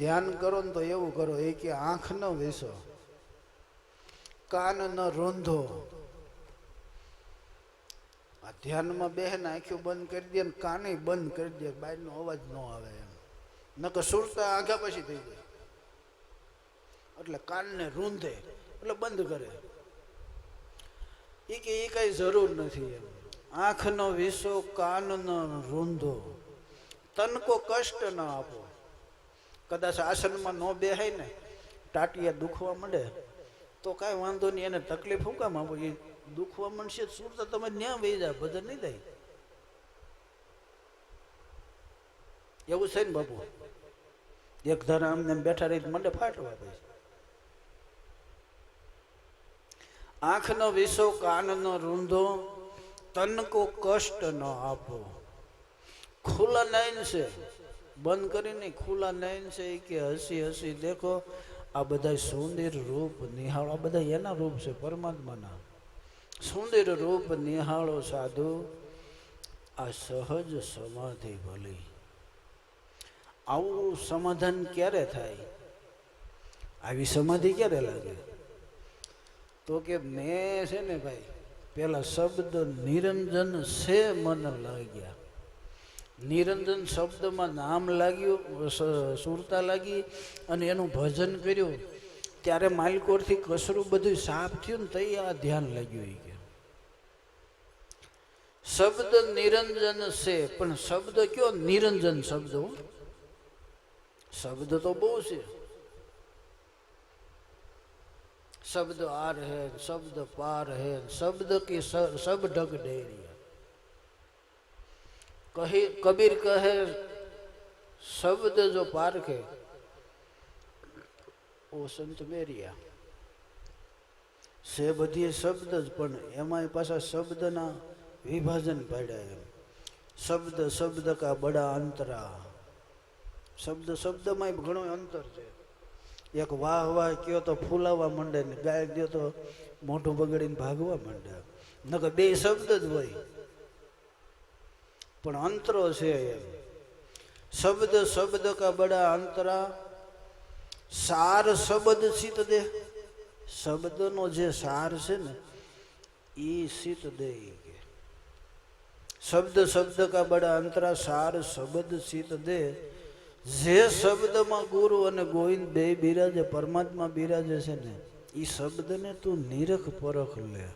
ધ્યાન કરો ને તો એવું કરો, એ કે આંખ ન વેસો, કાન ન રોંધો. આ ધ્યાનમાં બેહેને આંખ્યું બંધ કરી દે ને કાને બંધ કરી દે, બહારનો અવાજ ન આવે એમ. નકર સુરતા આંખા પછી થઈ જાય. એટલે કાનને રૂંધે, એટલે બંધ કરે. એ કે એ કઈ જરૂર નથી એમ. આંખનો વિસો કાનનો રૂંધો. તનકો કષ્ટ ન આપો. કદાચ આસનમાં ન બેહાય ને, ટાટિયા દુખવા માંડે, તો કાંઈ વાંધો નહીં, એને તકલીફ હું કામ? આપો એ દુખવા માંડશે તો તમે ન્યા વહી જાય ભજન નહીં થાય. એવું છે ને બાપુ? એક ધારા આમને બેઠા રહી મને ફાટવા દે આંખનો વિસો કાનનો રૂંધો, તનકો કષ્ટ ન આપો. ખુલ્લા નયન છે. બંધ કરીને ખુલ્લા નયન છે કે હસી હસી દેખો, આ બધા સુંદર રૂપ નિહાળો. આ બધા એના રૂપ છે પરમાત્માના. સુંદર રૂપ નિહાળો સાધુ. આ સહજ સમાધિ ભલી. આવું સમાધાન ક્યારે થાય? આવી સમાધિ ક્યારે લાગે? તો કે મેં છે ને ભાઈ, પેલા શબ્દ નિરંજન છે મન લાગ્યા. નિરંજન શબ્દમાં નામ લાગ્યું સુરતા લાગી અને એનું ભજન કર્યું. ત્યારે માલકોરથી કસરું બધું સાફ થયું ને તઈ આ ધ્યાન લાગ્યું એ શબ્દ નિરંજન છે, પણ શબ્દ કયો નિરંજન શબ્દ શબ્દ તો બહુ છે. શબ્દ આ રહે શબ્દ પાર રહે શબ્દ કે સબ ઢગ ડેરી કહે, કબીર કહે, શબ્દ જો પારખે, ઓ સંત મેરિયા, સે બધી શબ્દ જ, પણ એમાં પાછા શબ્દના વિભાજન પાડ્યા એમ. શબ્દ શબ્દ કા બડા અંતરા. શબ્દ શબ્દમાં ઘણો અંતર છે. એક વાહ વાહ કયો તો ફૂલાવા માંડે ને ગાય દો તો મોઢું બગડીને ભાગવા માંડે. નકર બે શબ્દ જ હોય. પણ અંતરો છે શબ્દ શબ્દ કા બડા અંતરા? સાર શબ્દ સીત દે. શબ્દનો જે સાર છે ને એ સિત દે શબ્દ શબ્દ કા બડા અંતરા, સાર શબ્દ સિત દે. જે શબ્દમાં ગુરુ અને ગોવિંદ બે બિરાજે, પરમાત્મા બિરાજે છે ને એ શબ્દને તું નિરખ, પરખ લે.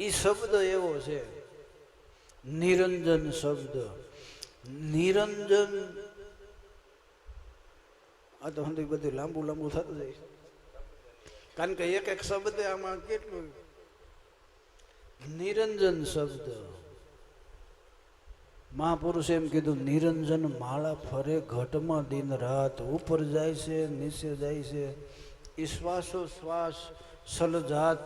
એ શબ્દ એવો છે. નિરંજન શબ્દ. નિરંજન. આ તો હંધી બધું લાંબુ લાંબુ થતું જાય. કારણ કે એક એક શબ્દ આમાં કેટલું નિરંજન શબ્દ. મહાપુરુષે એમ કીધું, નિરંજન માળા ફરે ઘટમાં દિન રાત. ઉપર જાય છે, નીચે જાય છે. ઈ શ્વાસો શ્વાસ સલજાત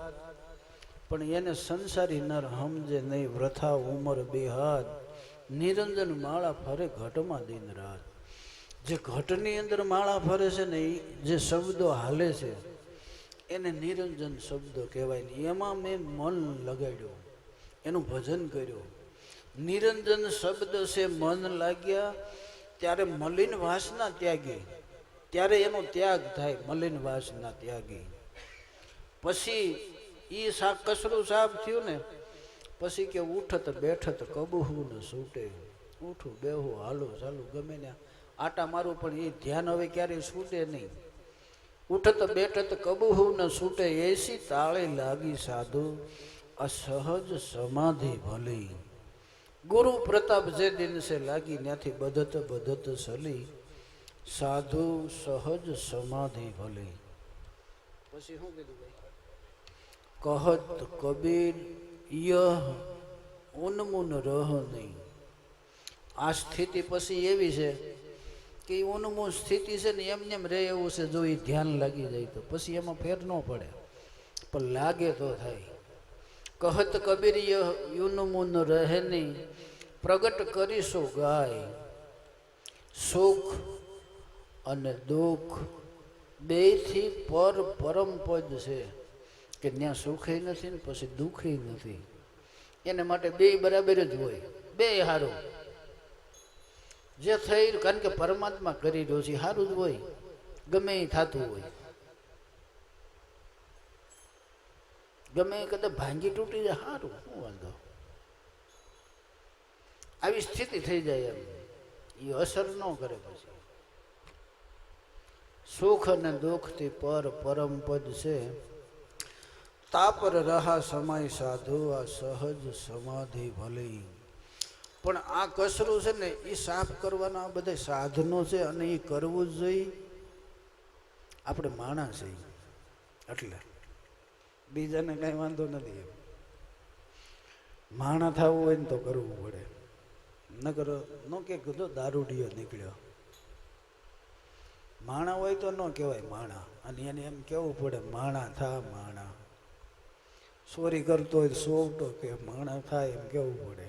પણ એને સંસારી નર સમજે નહીં. વ્રથા ઉમર બે હાથ નિરંજન માળા ફરે ઘટમાં દિન રાત. જે ઘટની અંદર માળા ફરે છે ને એ જે શબ્દો હાલે છે, એને નિરંજન શબ્દો કહેવાય ને એમાં મેં મન લગાડ્યું. એનું ભજન કર્યું. નિરંજન શબ્દ છે મન લાગ્યા, ત્યારે મલિન વાસના ત્યાગી. ત્યારે એનો ત્યાગ થાય, મલિન વાસના ત્યાગી. પછી ઈ સા કસરું સાફ થયું ને, પછી કે ઉઠત બેઠત કબહું ને છૂટે ઉઠું, બેહું, હાલું, ચાલુ, ગમે ને. આટા મારું પણ એ ધ્યાન હવે ક્યારેય છૂટે નહીં. ઉઠત બેઠત કબહું ન છૂટે એસી તાળે લાગી સાધુ. અસહજ સમાધિ ભલી. ગુરુ પ્રતાપ જે દિન સે લાગી, ત્યાંથી બધત બધત સલી. સાધુ સહજ સમાધિ ભલી. પછી શું કીધું ભાઈ? કહત કબીર, યહ ઉન્મુન રહ નહીં. આ સ્થિતિ પછી એવી છે કે ઈ ઉન્મુન સ્થિતિ છે ને એમને એમ રહે એવું છે, જો એ ધ્યાન લાગી જાય તો. પછી એમાં ફેર ન પડે. પણ લાગે તો થાય. કહત કબીર, યહ યુન્મુન રહે નહીં. પ્રગટ કરીશું ગાય. સુખ અને દુઃખ બેથી પર પરમ પદ છે. કે ત્યાં સુખે નથી ને પછી દુઃખે નથી. એને માટે બે બરાબર જ હોય. બે હારું. જે થઈ કારણ કે પરમાત્મા કરી રહ્યો છે સારું જ હોય. ગમે એ થતું હોય. ગમે કદાચ ભાંગી તૂટી જાય સારું શું વાંધો? આવી સ્થિતિ થઈ જાય એમ. એ અસર ન કરે પછી. સુખ અને દુઃખથી પર પરમ પદ છે. તાપર રહા સમય સાધુ, આ સહજ સમાધિ ભલી. પણ આ કસરું છે ને એ સાફ કરવાના આ બધા સાધનો છે અને એ કરવું જ જોઈએ. આપણે માણસ એટલે બીજાને કાંઈ વાંધો નથી માણા થવું હોય ને તો કરવું પડે. નકર ન કે કીધો દારૂડિયો નીકળ્યો. માણા હોય તો ન કહેવાય માણા. અને એને એમ કેવું પડે, માણા થા માણા. ચોરી કરતો હોય તો સોવટો કે માણા થાય એમ કેવું પડે.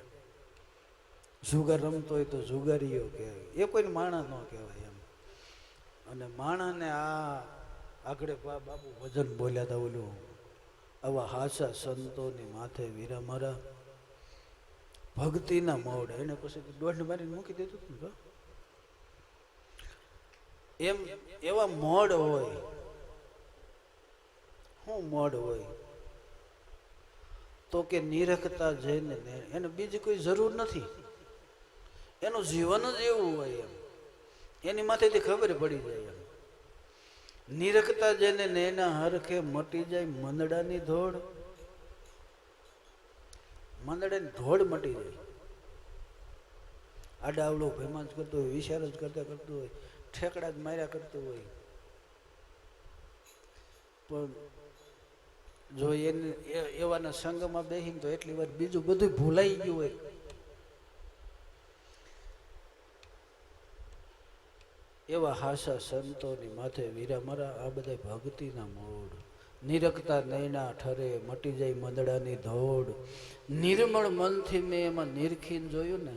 જુગાર રમતો હોય તો જુગારીઓ કે, એ કોઈ માણા ન કહેવાય એમ. અને માણાને આ આગળ બાપુ ભજન બોલ્યા હતા ઓલું, આવા હાસા સંતોની માથે વીરા મારા, ભક્તિના મોડ એને પછી દોઢ મારીને મૂકી દીધું ને. એમ એવા મોડ હોય શું મોડ હોય તો કે નિરખતા જઈને એને બીજી કોઈ જરૂર નથી. એનું જીવન જ એવું હોય એમ. એની માથેથી ખબર પડી જાય એમ. નિરખતા જઈને ને એના હરખે મટી જાય મંદડાની ધોડ મંદડાની ધોડ મટી જાય. આડાવડો ભેમાન જ કરતો હોય વિચાર જ કરતા કરતું હોય, ઠેકડા જ માર્યા કરતું હોય. પણ જો એને એવાના સંગમાં બેસીને તો એટલી વાર બીજું બધું ભૂલાઈ ગયું હોય. એવા હાસા સંતોની માથે વીરા મરા, આ બધા ભક્તિના મોડ નિરખતા નૈના ઠરે, મટી જાય મંદડાની ધોડ. નિર્મળ મનથી મેં એમાં નિરખીને જોયું ને,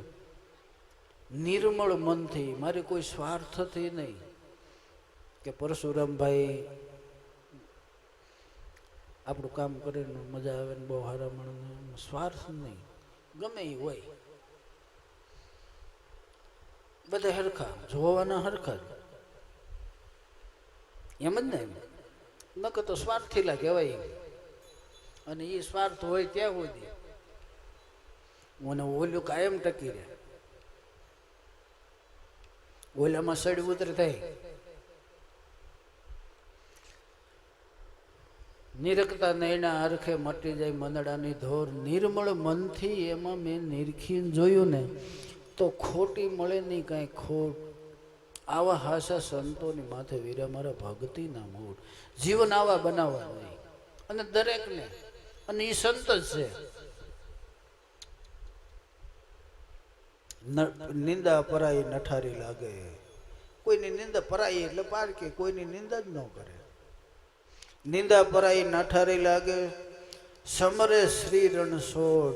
નિર્મળ મનથી. મારે કોઈ સ્વાર્થથી નહીં કે પરશુરામભાઈ આપણું કામ કરીને મજા આવે ને બહુ હારા માણસ સ્વાર્થ નહીં. ગમે એ હોય. બધા હરખા, જોવાના હરખા એમ જ ને? નકર તો સ્વાર્થીલા કહેવાય અને એ સ્વાર્થ હોય ત્યાં સુધી. મને ઓલું કાયમ ટકી રહે. ઓલામાં સડ ઉતર થાય. નિરખતા નૈના હરખે મટી જાય મંદડાની ધોર. નિર્મળ મનથી એમાં મેં નિરખીને જોયું ને, તો ખોટી મળે નહીં કાંઈ ખોટ. આવા હાસા સંતોની માથે વીરા મારા ભક્તિના મૂળ. જીવન આવા બનાવવા નહીં. અને દરેકને, અને એ સંત જ છે. નિંદા પરાઈ નઠારી લાગે. કોઈની નિંદા પરાઈ એટલે પારકે કોઈની નિંદા જ ન કરે. નિંદા પરાઈ નાઠારી લાગે. સમરે શ્રી રણછોડ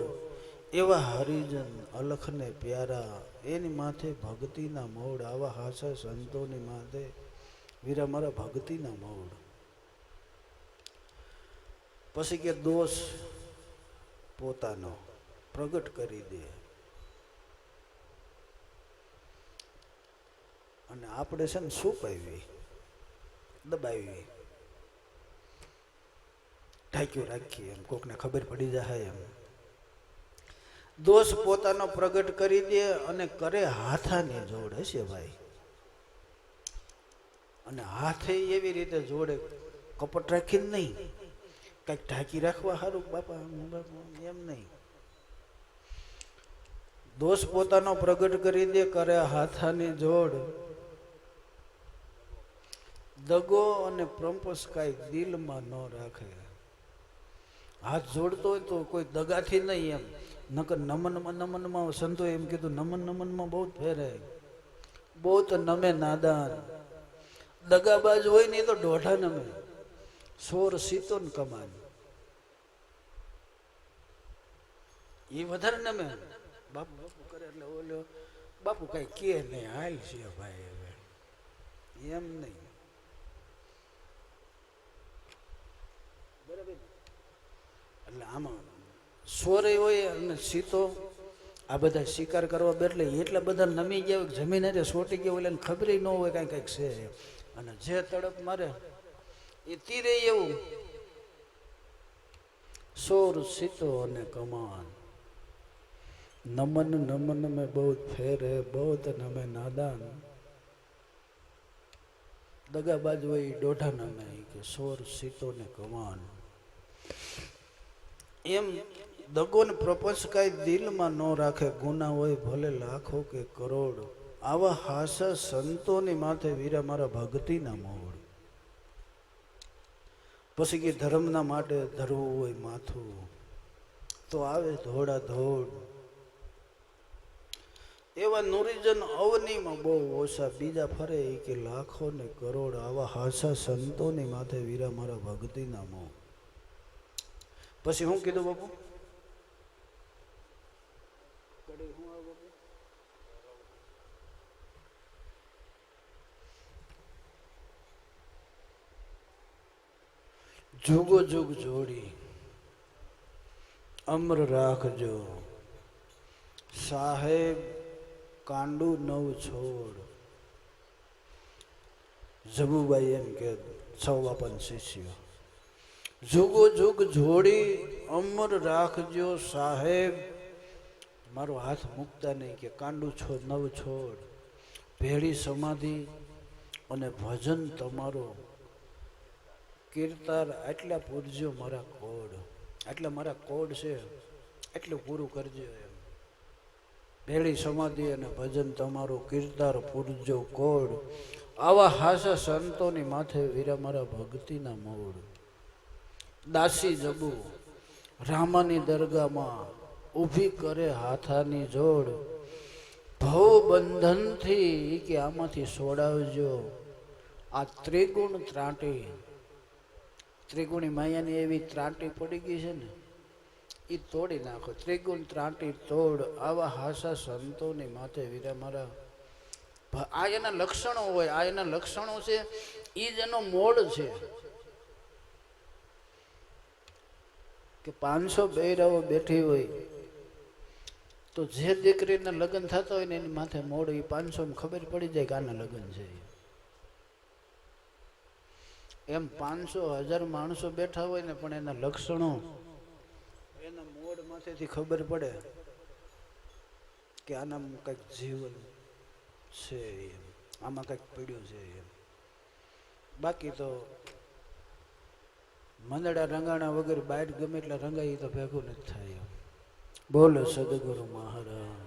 એવા હરિજન અલખને પ્યારા. એની માથે ભક્તિના મોડ આવા હાસા સંતોની માથે. વીરા મારા ભક્તિના મોડ પછી કે દોષ પોતાનો પ્રગટ કરી દે. અને આપણે છે ને શું પાવી દબાવી ઢાંક્યું, રાખીએ એમ, કોકને ખબર પડી જાય એમ. દોષ પોતાનો પ્રગટ કરી દે અને કરે હાથાની જોડ, હશે ભાઈ? અને હાથે એવી રીતે જોડે કપટ રાખીને નહીં. કંઈક ઢાંકી રાખવા સારું બાપા, એમ નહીં. દોષ પોતાનો પ્રગટ કરી દે, કરે હાથાની જોડ. દગો અને પ્રંપસ કાંઈ દિલમાં ન રાખે. હાથ જોડતો હોય તો કોઈ દગાથી નહીં એમ. નકર નમનમાં નમનમાં સંતો એમ કીધું, નમન નમનમાં બહુ ફેરે. બહુ તો નમે નાદાન. દગાબાજ હોય નહીં તો દોઢા નમે. સોર સીતો ને કમાન. એ વધારે નમે. બાપુ બાપુ કરે એટલે ઓલો, બાપુ કઈ કે નહીં, હાલ છે ભાઈ હવે. એમ નહીં. બરાબર? એટલે આમાં સોરે હોય અને સીતો, આ બધા શિકાર કરવા બેઠલે એટલા બધા નમી ગયા હોય જમીન હારે સોટી ગયા હોય એટલે ખબર ન હોય કાંઈ કંઈક છે. અને જે તડપ મારે, એ તીરે એવું. સોર, સીતો અને કમાન. નમન નમન મેં બહુ ફેરે બહુ નમે નાદાન. દગાબાજ હોય દોઢા નમે કે સોર, સીતો ને કમાન. એમ દગો ને પ્રપંચ કાંઈ દિલમાં ન રાખે ગુના હોય ભલે લાખો કે કરોડ. આવા હાસા સંતોની માથે વીરા મારા ભક્તિના મોડ પછી કે ધર્મના માટે ધરવું હોય માથું, તો આવે ધોળા ધોડ એવા નુરીજન અવનીમાં બહુ ઓછા, બીજા ફરે કે લાખો ને કરોડ આવા હાસા સંતોની માથે વીરા મારા ભક્તિના મોહ પછી હું કીધું બાપુ કડી હું આવે બાપુ? જુગો જુગ જોડી અમ્ર રાખજો સાહેબ કાંડુ નવ છોડ જબુબાઈ એમ કે સૌ બાપન શિષ્ય જુગો જુગ જોડી અમર રાખજો સાહેબ. મારો હાથ મૂકતા નહીં કે કાંડુ છોડ નવ છોડ, ભેળી સમાધિ અને ભજન તમારો. કીર્તાર આટલા પૂરજો મારા કોડ. આટલા મારા કોડ છે એટલું પૂરું કરજો એમ. ભેળી સમાધિ અને ભજન તમારું, કીર્તાર પૂરજો કોડ. આવા હાસા સંતોની માથે વીરા મારા ભક્તિના મોડ. દાસી જબુ. રામાની દરગાહમાં ઊભી કરે હાથાની જોડ. ભવ બંધનથી કે આમાંથી છોડાવજો આ ત્રિગુણ ત્રાંટી. ત્રિગુણી માયાની એવી ત્રાંટી પડી ગઈ છે ને એ તોડી નાખો. ત્રિગુણ ત્રાંટી તોડ આવા હાસા સંતોની માથે વીરા મારા. આ એના લક્ષણો હોય, આ એના લક્ષણો છે એ જ એનો મોડ છે. કે પાંચસો બૈરાઓ બેઠી હોય, તો જે દીકરીના લગ્ન થતા હોય ને એની માથે મોડ એ પાંચસો ખબર પડી જાય કે આના લગ્ન છે. એમ પાંચસો હજાર માણસો બેઠા હોય ને, પણ એના લક્ષણો એના મોડ માથેથી ખબર પડે કે આનામાં કંઈક જીવન છે એમ, આમાં કંઈક પીડ્યું છે એમ. બાકી તો મંદડા રંગાણા વગર બાયર ગમે એટલા રંગાઈ તો ભેગું નથી થાય. બોલો સદગુરુ મહારાજ